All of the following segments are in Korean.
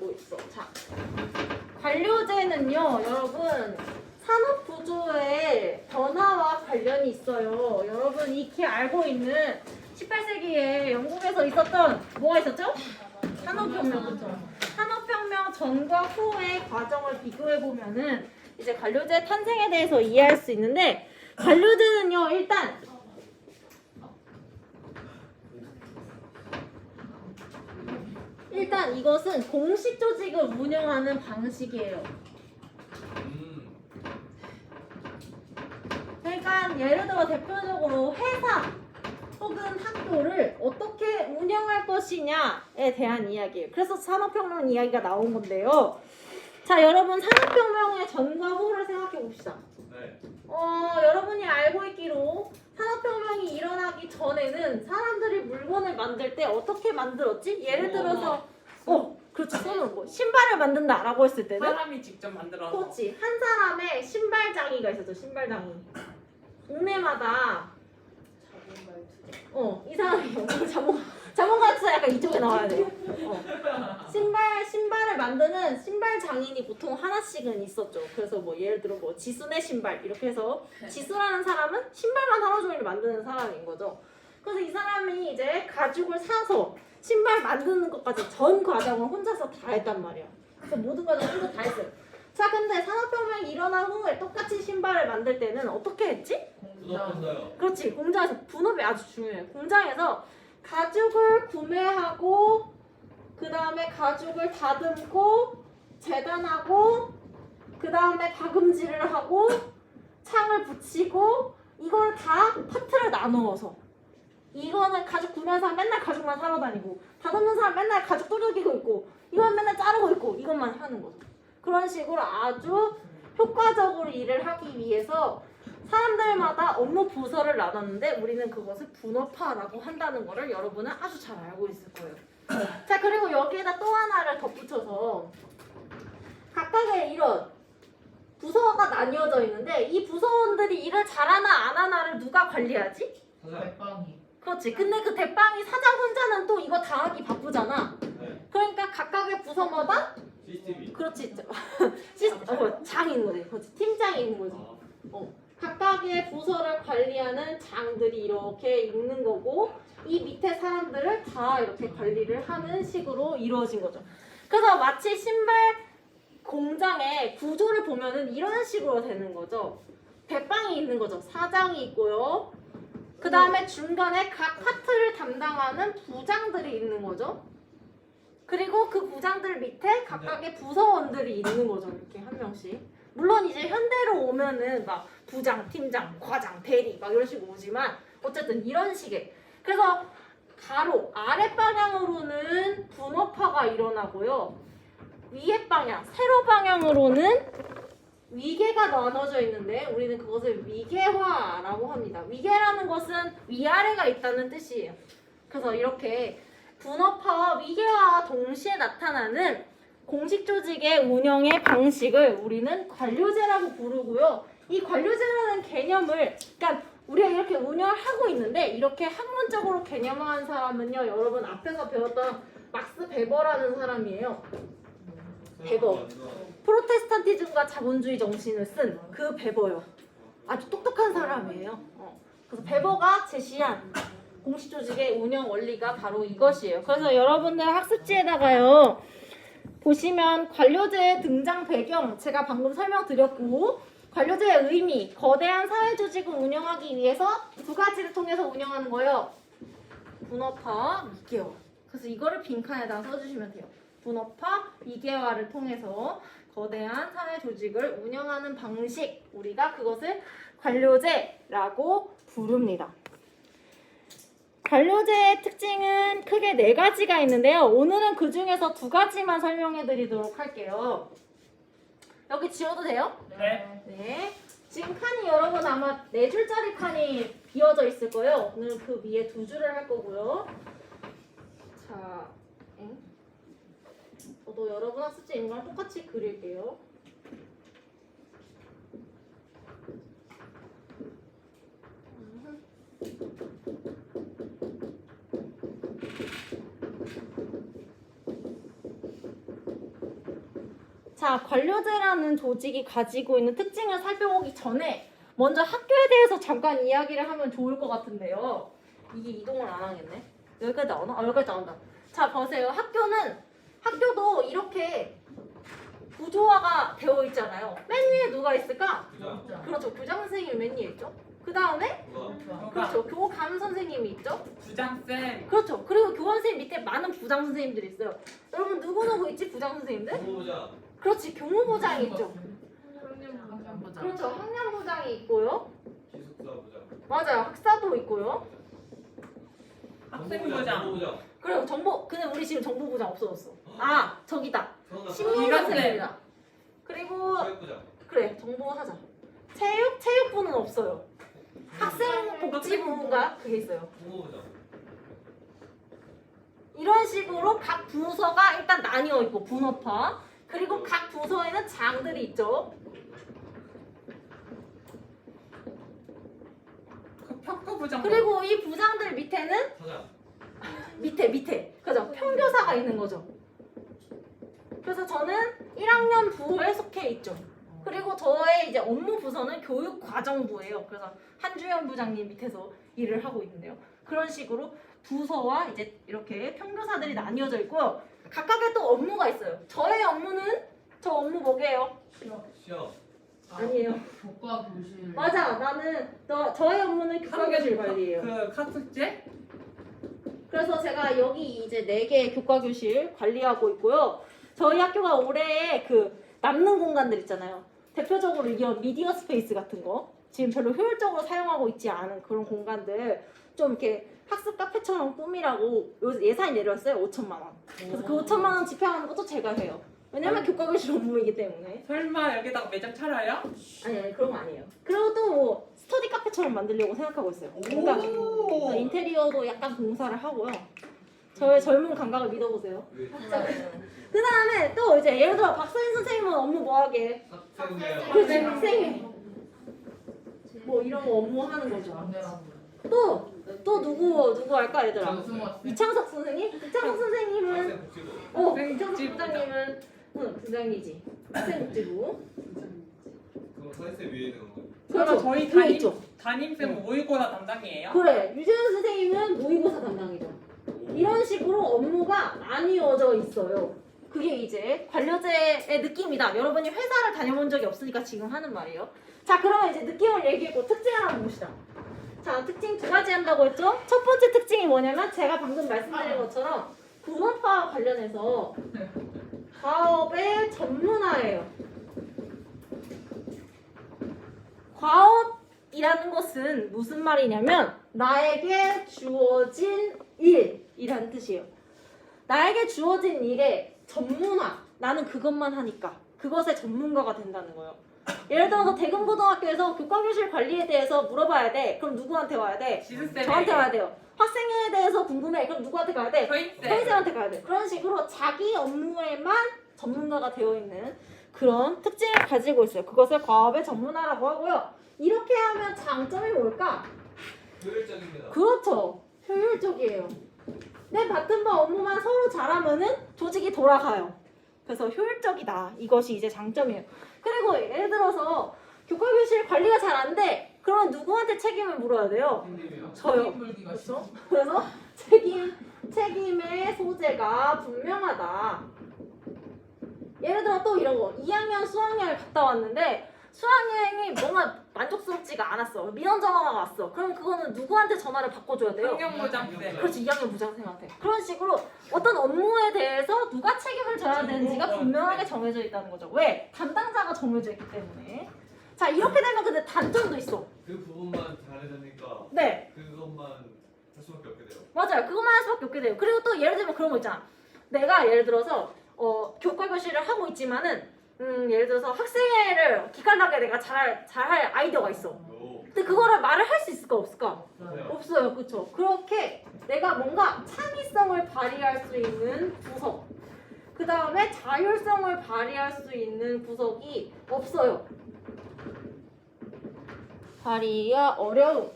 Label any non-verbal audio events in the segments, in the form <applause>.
되고 있어. 자, 관료제는요, 여러분 산업 구조의 변화와 관련이 있어요. 여러분 익히 알고 있는 18세기에 영국에서 있었던 뭐가 있었죠? 산업혁명 그죠? 산업혁명 전과 후의 과정을 비교해 보면은 이제 관료제 탄생에 대해서 이해할 수 있는데 관료제는요 일단 이것은 공식 조직을 운영하는 방식이에요. 음. 그러니까 예를 들어 대표적으로 회사 혹은 학교를 어떻게 운영할 것이냐에 대한 이야기예요. 그래서 산업혁명 이야기가 나온 건데요. 자, 여러분 산업혁명의 전과 후를 생각해 봅시다. 네. 어, 여러분이 알고 있기로 산업혁명이 일어나기 전에는 사람들이 물건을 만들 때 어떻게 만들었지? 예를 들어서 어, 그렇지. 손으로 뭐 신발을 만든다라고 했을 때는 사람이 직접 만들어서 그렇지. 한 사람의 신발장이가 있었죠. 신발장이. 동네마다 어, 이 사람이 <laughs> 여기 자몽 자몽가츠 약간 이쪽에 나와야 돼. 어. 신발 신발을 만드는 신발 장인이 보통 하나씩은 있었죠. 그래서 뭐 예를 들어 뭐 지수네 신발 이렇게 해서 지수라는 사람은 신발만 하루 종일 만드는 사람인 거죠. 그래서 이 사람이 이제 가죽을 사서 신발 만드는 것까지 전 과정을 혼자서 다 했단 말이야. 그래서 모든 과정을 혼자 다 했어요. 자, 근데 산업혁명이 일어난 후에 똑같이 신발을 만들 때는 어떻게 했지? 그렇지 공장에서 분업이 아주 중요해요 공장에서 가죽을 구매하고 그 다음에 가죽을 다듬고 재단하고 그 다음에 박음질을 하고 창을 붙이고 이걸 다 파트를 나누어서 이거는 가죽 구매하는 사람 맨날 가죽만 사러 다니고 다듬는 사람 맨날 가죽 두들기고 있고 이건 맨날 자르고 있고 이것만 하는 거죠 그런 식으로 아주 효과적으로 일을 하기 위해서 사람들마다 업무 부서를 나눴는데 우리는 그것을 분업화라고 한다는 거를 여러분은 아주 잘 알고 있을 거예요. 자 그리고 여기에다 또 하나를 덧붙여서 각각의 이런 부서가 나뉘어져 있는데 이 부서원들이 일을 잘하나 안 하나를 누가 관리하지? 사장. 대빵이 그렇지. 근데 그 대빵이 사장 혼자는 또 이거 다 하기 바쁘잖아. 네. 그러니까 각각의 부서마다. 그렇지. <laughs> 시, 어, 장이 있는 거지. 그렇지. 팀장이 있는 거지. 어, 각각의 부서를 관리하는 장들이 이렇게 있는 거고 이 밑에 사람들을 다 이렇게 관리를 하는 식으로 이루어진 거죠. 그래서 마치 신발 공장의 구조를 보면은 이런 식으로 되는 거죠. 대빵이 있는 거죠. 사장이 있고요. 그 다음에 중간에 각 파트를 담당하는 부장들이 있는 거죠. 그리고 그 부장들 밑에 각각의 부서원들이 있는 거죠. 이렇게 한 명씩. 물론 이제 현대로 오면은 막 부장, 팀장, 과장, 대리 막 이런 식으로 오지만 어쨌든 이런 식의 그래서 가로 아래 방향으로는 분업화가 일어나고요 위에 방향 세로 방향으로는 위계가 나눠져 있는데 우리는 그것을 위계화라고 합니다. 위계라는 것은 위아래가 있다는 뜻이에요. 그래서 이렇게 분업화와 위계화와 동시에 나타나는 공식 조직의 운영의 방식을 우리는 관료제라고 부르고요. 이 관료제라는 개념을 그러니까 우리가 이렇게 운영을 하고 있는데 이렇게 학문적으로 개념화한 사람은요. 여러분 앞에서 배웠던 막스 베버라는 사람이에요. 대박. 프로테스탄티즘과 자본주의 정신을 쓴 그 베버요. 아주 똑똑한 사람이에요. 어. 그래서 베버가 제시한 공식 조직의 운영 원리가 바로 이것이에요. 그래서 여러분들 학습지에다가요. 보시면 관료제의 등장 배경 제가 방금 설명드렸고 관료제의 의미 거대한 사회 조직을 운영하기 위해서 두 가지를 통해서 운영하는 거예요. 분업화, 위계화. 그래서 이거를 빈칸에다 써주시면 돼요. 분업화, 위계화를 통해서 거대한 사회 조직을 운영하는 방식 우리가 그것을 관료제라고 부릅니다. 관료제의 특징은 크게 네 가지가 있는데요. 오늘은 그 중에서 두 가지만 설명해 드리도록 할게요. 여기 지워도 돼요? 네. 네. 지금 칸이 여러분 아마 네 줄짜리 칸이 비어져 있을 거예요. 오늘 그 위에 두 줄을 할 거고요. 자, 엥? 저도 여러분 학습지 있는 똑같이 그릴게요. 음. 자, 관료제라는 조직이 가지고 있는 특징을 살펴보기 전에 먼저 학교에 대해서 잠깐 이야기를 하면 좋을 것 같은데요. 이게 이동을 안 하겠네. 여기까지 나오나? 아, 여기까지 나온다. 자, 보세요. 학교는 학교도 이렇게 구조화가 되어 있잖아요. 맨 위에 누가 있을까? 부장. 그렇죠. 교장 선생님이 맨 위에 있죠. 그 다음에? 그렇죠. 교감 선생님이 있죠. 부장쌤 그렇죠. 그리고 교원 선생님 밑에 많은 부장 선생님들이 있어요. 여러분 누구 누구 있지 부장 선생님들? 공부부장. 그렇지. 교무부장이 있죠. 부장 그렇죠. 학년부장이 있고요. 기숙사 부장. 맞아요. 학사도 있고요. 학생부장. 그리고 정보 근데 우리 지금 정보부장 없어졌어. 아 저기다. 성남 신문 기관쌤. 선생님이다. 그리고 체육부장. 그래 정보 사자. 체육 체육부는 없어요. 학생복지부가 그게 있어요. 공무부장. 이런 식으로 각 부서가 일단 나뉘어 있고 분업화 그리고 각 부서에는 장들이 있죠. 그 평가부장 그리고 이 부장들 밑에는 사장. 밑에 밑에 그죠 평교사가 있는 거죠. 그래서 저는 1학년 부에 속해 있죠. 그리고 저의 이제 업무 부서는 교육과정부예요. 그래서 한주연 부장님 밑에서 일을 하고 있는데요. 그런 식으로 부서와 이제 이렇게 평교사들이 나뉘어져 있고요. 각각의 또 업무가 있어요. 저의 업무는 저 업무 뭐게요? 시험. 아니에요. 교과 교실 맞아. 나는 저 저의 업무는 교과 교실 관리예요. 그 카tuk제 그래서 제가 여기 이제 네 개의 교과 교실 관리하고 있고요. 저희 학교가 올해 그 남는 공간들 있잖아요. 대표적으로 이런 미디어 스페이스 같은 거 지금 별로 효율적으로 사용하고 있지 않은 그런 공간들 좀 이렇게 학습 카페처럼 꾸미라고 요- 예산이 내렸어요. 5천만 원. 그래서 그 5천만 원 집행하는 것도 제가 해요. 왜냐면 교과교 실 업무이기 때문에. 설마 여기다가 매장 차려요? 아니 아니 그런 거 아니에요. 그리고 또뭐 스터디 카페처럼 만들려고 생각하고 있어요. 그러니까 그래서 인테리어도 약간 공사를 하고요. 저의 젊은 감각을 믿어보세요. 왜? 그 다음에 또 이제 예를 들어 박서인 선생님은 업무 뭐 하게? 학생회요. 그렇지 학생회. 뭐 이런 거 업무 하는 거죠. 또 또 누구 누구 할까 얘들아? 이창석 선생님? 이창석 선생님은. 어 이창석 부장님은 응 부장이지. 학생복지부. 그럼 사회생 위에 있는 거. 그러면 저희 위에 담임 있죠. 담임쌤 모의고사 담당이에요? 그래 유재현 선생님은 모의고사 담당이죠. 이런 식으로 업무가 나뉘어져 있어요. 그게 이제 관료제의 느낌이다. 여러분이 회사를 다녀본 적이 없으니까 지금 하는 말이에요. 자, 그러면 이제 느낌을 얘기했고 특징을 한번 봅시다. 자, 특징 두 가지 한다고 했죠? 첫 번째 특징이 뭐냐면 제가 방금 말씀드린 것처럼 분업화와 관련해서 과업의 전문화예요. 과업이라는 것은 무슨 말이냐면 나에게 주어진 일이라는 뜻이에요. 나에게 주어진 일의 전문화. 나는 그것만 하니까 그것의 전문가가 된다는 거예요. 예를 들어서 대금고등학교에서 교과교실 관리에 대해서 물어봐야 돼. 그럼 누구한테 와야 돼? 저한테 와야 돼요. 학생에 대해서 궁금해. 그럼 누구한테 가야 돼? 저희쌤 선생님 한테 가야 돼. 그런 식으로 자기 업무에만 전문가가 되어 있는 그런 특징을 가지고 있어요. 그것을 과업의 전문화라고 하고요. 이렇게 하면 장점이 뭘까? 효율적입니다. 그렇죠. 효율적이에요. 내 맡은 바 업무만 서로 잘하면은 조직이 돌아가요. 그래서 효율적이다. 이것이 이제 장점이에요. 그리고 예를 들어서 교과교실 관리가 잘 안 돼. 누구한테 책임을 물어야 돼요? 저요. 그렇죠? 그래서 책임 책임의 소재가 분명하다. 예를 들어 또 이런 거 2학년 수학여행 갔다 왔는데 수학여행이 뭔가 만족스럽지가 않았어 민원 전화가 왔어 그럼 그거는 누구한테 전화를 바꿔줘야 돼요? 환경부장쌤 그렇지 2학년 부장생한테 그런 식으로 어떤 업무에 대해서 누가 책임을 져야 되는지가 분명하게 정해져 있다는 거죠 왜? 담당자가 정해져 있기 때문에 자 이렇게 되면 근데 단점도 있어 그 부분만 잘해야 되니까 네 그것만 할 수밖에 없게 돼요. 맞아요. 그것만 할 수밖에 없게 돼요. 그리고 또 예를 들면 그런 거 있잖아. 내가 예를 들어서 어, 교과 교실을 하고 있지만은 음, 예를 들어서 학생회를 기깔나게 내가 잘할 잘할 아이디어가 있어. 오. 근데 그거를 말을 할 수 있을까 없을까? 네. 없어요. 그렇죠. 그렇게 내가 뭔가 창의성을 발휘할 수 있는 구석. 그 다음에 자율성을 발휘할 수 있는 구석이 없어요. 발휘가 어려움.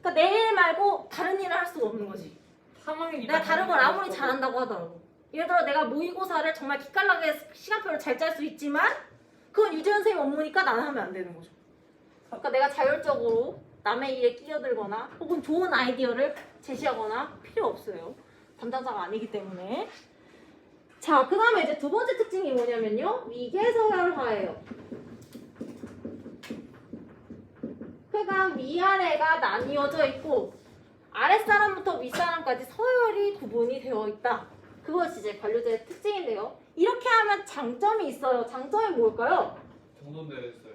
그러니까 내일 말고 다른 일을 할 수가 없는 거지. 사망이 내가 다른 걸 아무리 잘한다고 하더라도 예를 들어 내가 모의고사를 정말 기깔나게 시간표를 잘 짤 수 있지만 그건 유재현 선생님 업무니까 나는 하면 안 되는 거죠. 그러니까 내가 자율적으로 남의 일에 끼어들거나 혹은 좋은 아이디어를 제시하거나 필요 없어요. 담당자가 아니기 때문에. 자, 그 다음에 이제 두 번째 특징이 뭐냐면요. 위계서열화예요. 그러니까 위아래가 나뉘어져 있고 아랫사람부터 윗사람까지 서열이 구분이 되어 있다. 그것이 이제 관료제의 특징인데요. 이렇게 하면 장점이 있어요. 장점이 뭘까요? 정돈되어 있어요.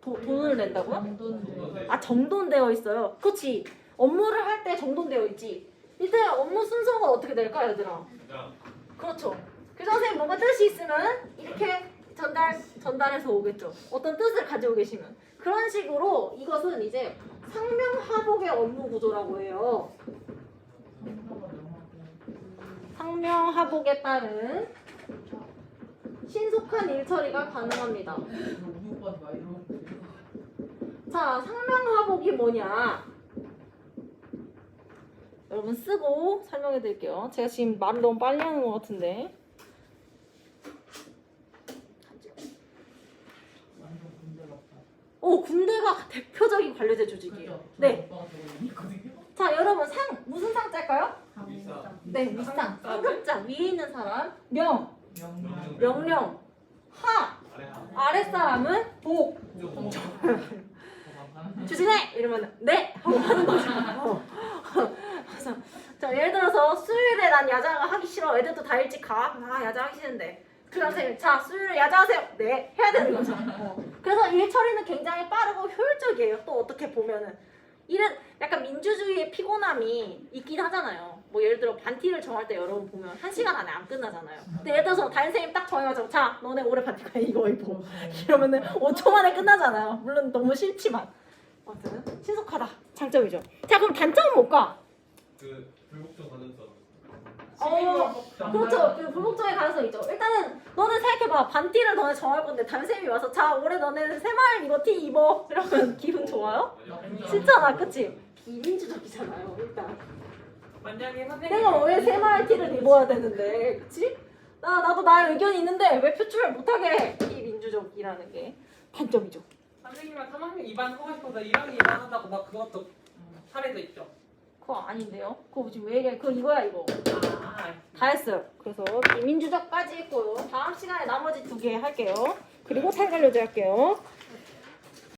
도- 돈을 낸다고요? 정돈되어 아 정돈되어 있어요. 그렇지. 업무를 할 때 정돈되어 있지. 이때 업무 순서가 어떻게 될까 얘들아? 그냥 그렇죠. 교장 선생님 뭔가 뜻이 있으면 이렇게 전달 전달해서 오겠죠. 어떤 뜻을 가지고 계시면 그런 식으로 이것은 이제 상명하복의 업무 구조라고 해요. 상명하복에 따른 신속한 일 처리가 가능합니다. 자, 상명하복이 뭐냐? 여러분 쓰고 설명해 드릴게요. 제가 지금 말을 너무 빨리 하는 것 같은데. 오, 군대가 대표적인 관료제 조직이에요. 네. 자, 여러분 상 무슨 상 짤까요? 위상. 네, 위상. 상급자 위에 있는 사람, 명, 명령. 명령, 하, 아래 하. 아랫사람은 복. 좀 추진해! 이러면 네! 하고 하는 거죠. 어. 그래서 <laughs> 자, 예를 들어서 수요일에 난 야자 하기 싫어. 애들도 다 일찍 가. 아 야자 하기 싫은데. 그 선생님 자 수요일에 야자하세요. 네 해야 되는 거죠. 어. 그래서 일 처리는 굉장히 빠르고 효율적이에요. 또 어떻게 보면은 일은 약간 민주주의의 피곤함이 있긴 하잖아요. 뭐 예를 들어 반티를 정할 때 여러분 보면 한 시간 안에 안 끝나잖아요. 근데 예를 들어서 담임 선생님 딱 정해가지고 자 너네 올해 반티가 <laughs> 이거 입어. 이러면은 5초 만에 끝나잖아요. 물론 너무 싫지만. 아무튼 신속하다. 장점이죠. 자 그럼 단점은 뭘까? 그. 어, 그렇죠. 그 불복종의 가능성이 있죠. 일단은 너는 생각해봐. 반티를 너네 정할 건데 담임쌤이 와서 자 올해 너네는 새마을 이거 티 입어. <laughs> 이러면 기분 좋아요? 싫잖아. 그치? 비민주적이잖아요. 일단. 만약에 내가 왜 새마을 티를 입어야 되는데. 그치? 나, 나도 나의 의견이 있는데 왜 표출을 못하게 해? 비민주적이라는 게 단점이죠. 선생님은 3학년 2반 하고 싶어서 1학년 2반 한다고 막 그것도 사례도 있죠. 그거 아닌데요? 그거 지금 왜 얘기해? 그거 이거야 이거. 아, 다 했어요. 그래서 비민주적까지 했고요. 다음 시간에 나머지 두 개 할게요. 그리고 살갈려제 할게요.